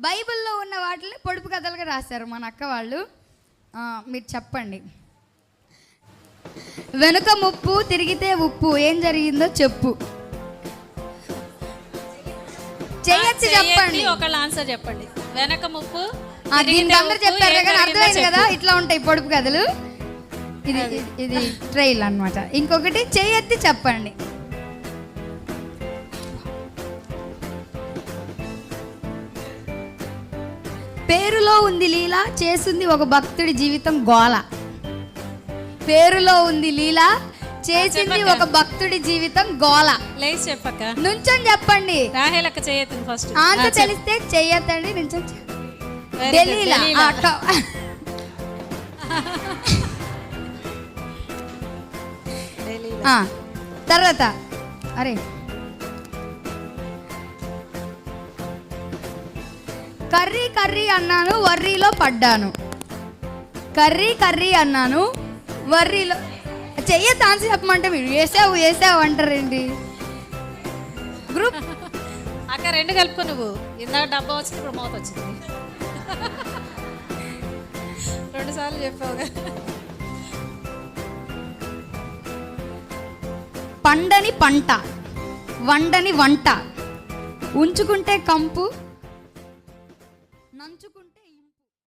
బైబిల్లో ఉన్న వాటిని పొడుపు కథలుగా రాశారు మన అక్క వాళ్ళు. ఆ, మీరు చెప్పండి. వెనుక ముప్పు తిరిగితే ఉప్పు. ఏం జరిగిందో చెప్పు. చేయొచ్చు చెప్పండి. ఒకళ్ళు ఆన్సర్ చెప్పండి. వెనక ముప్పు దీనికి అందరు చెప్పారు కానీ అర్థమైంది కదా. ఇట్లా ఉంటాయి పొడుపు కథలు. ఇది ఇది- ట్రైల్ అన్నమాట. ఇంకొకటి చేయెత్తి చెప్పండి. పేరులో ఉంది లీల చేసింది ఒక భక్తుడి జీవితం గోల. పేరులో ఉంది లీల చేసింది. ఒక భక్తుడి జీవితం గోల. లేచి చెప్పక్క. నుంచొని చెప్పండి. రాహేలక్క చేయొద్దు ఫస్ట్ ఆంత తెలిస్తే చెయ్యొద్దండి నుంచొని తర్వాత. అరే. కర్రీ కర్రీ అన్నాను వర్రీలో పడ్డాను. కర్రీ కర్రీ అన్నాను వర్రీలో చెయ్య తాన్సి చెప్పమంటే మీరు వేసావు వేసావు అంటారేంటి? గ్రూప్ అక్క రెండు కలుపుకో నువ్వు. ఇందాక డబ్బా వచ్చింది ఇప్పుడు మూత వచ్చింది. రెండు సార్లు చెప్పావుగా పండని పంట వండని వంట. ఉంచుకుంటే కంపు నంచుకుంటే